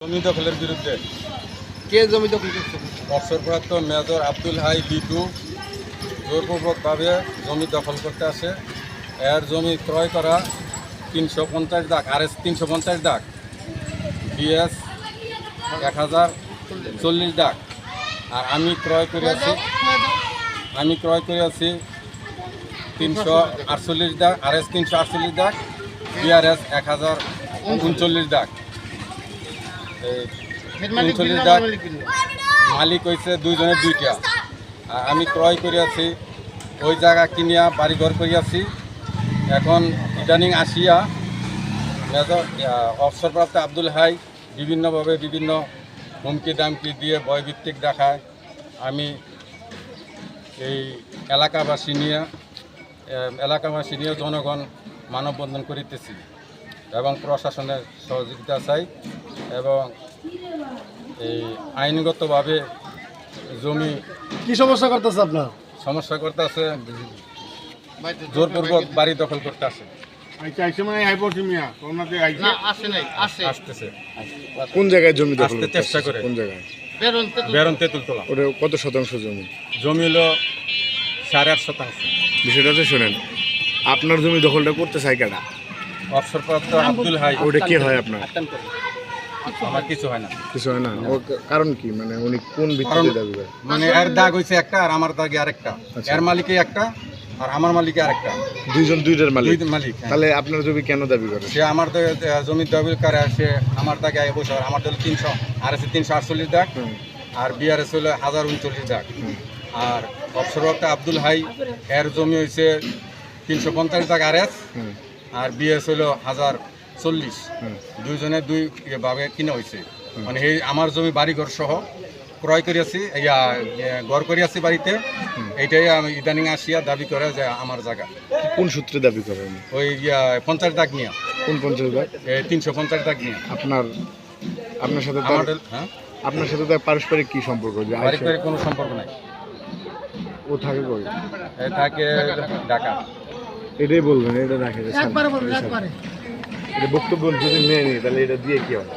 জমি দখলের বিরুদ্ধে। কে জমি দখল করছে? অবসরপ্রাপ্ত মেজর আব্দুল হাই বিটু জোরপূর্বকভাবে জমি দখল করতে আসে। এর জমি ক্রয় করা তিনশো পঞ্চাশ দাগ আর এস তিনশো পঞ্চাশ দাগ বিএস এক হাজার চল্লিশ দাগ। আর আমি ক্রয় করিয়াছি আমি ক্রয় করিয়াছি তিনশো আটচল্লিশ দাগ আর এস তিনশো আটচল্লিশ দাগ বিআরএস এক হাজার উনচল্লিশ দাগ। মালিক হয়েছে দুইজনের দুইটা। আমি ক্রয় করে আছি ওই জায়গা কিনিয়া বাড়িঘর আছি এখন ইদানিং আসিয়া মেজর অবসরপ্রাপ্ত আব্দুল হাই বিভিন্নভাবে বিভিন্ন হুমকি দামকি দিয়ে বয়ভিত্তিক দেখায়। আমি এই এলাকাবাসী নিয়ে এলাকাবাসী নিয়ে জনগণ মানববন্ধন করিতেছি এবং প্রশাসনের সহযোগিতা চাই। এবং এই আইনগতভাবে জমি কি সমস্যা করতেছে আপনার? সমস্যা করতে আছে জোরপূর্বক বাড়ি দখল করতে আসে। আচ্ছা মানে কোন জায়গায় জমি আসতে চেষ্টা করে। কোন জায়গায়? বেরোন তেঁতুলতলা। ওটা কত শতাংশ জমি? জমি হলো সাড়ে আট শতাংশ। বিষয়টা শোনেন আপনার জমি দখলটা করতে চাই কেডা অবসরপ্রাপ্ত আব্দুল হাই। ওটা কে হয় আপনার? আমার কিছু হয় না। কিছু হয় না। ও কারণ কি? মানে উনি কোন ভিত্তিতে দাবি করে মানে এর দাগ একটা আর আমার দাগে আরেকটা। আচ্ছা। এর মালিকে একটা আর আমার মালিকে আরেকটা। দুইজন দুইটার মালিক? মালিক হ্যাঁ। তাহলে আপনার জমি কেন দাবি করে? সে আমার জমির দাবি করে সে আমার দাগে আগে বসে আমার দল তিনশো আর আছে তিনশো আটচল্লিশ দাগ আর বিআরএস হলো হাজার উনচল্লিশ দাগ। আর অবসরপ্রাপ্ত আব্দুল হাই এর জমি হয়েছে তিনশো পঞ্চাশ দাগ আর এস আর বিএস হলো হাজার চল্লিশ। দুইজনে দুই ভাবে কিনা হয়েছে মানে সেই আমার জমি বাড়িঘর সহ ক্রয় করিয়াছি ইয়া ঘর করিয়াছি বাড়িতে এইটাই আমি ইদানিং আসিয়া দাবি করে যে আমার জায়গা কোন সূত্রে দাবি করে ওই ইয়া পঞ্চাশ দাগ নিয়া। কোন পঞ্চায়েত ভাই? তিনশো পঞ্চাশ দাগ নিয়া। আপনার আপনার সাথে হ্যাঁ? আপনার সাথে তার পারস্পরিক কি সম্পর্ক পারিবারিক কোনো সম্পর্ক নাই। ও থাকে কই? থাকে ঢাকা। এটাই বলবেন এটা রাখে এটা বক্তব্য যদি নেয়নি তাহলে এটা দিয়ে কি হয়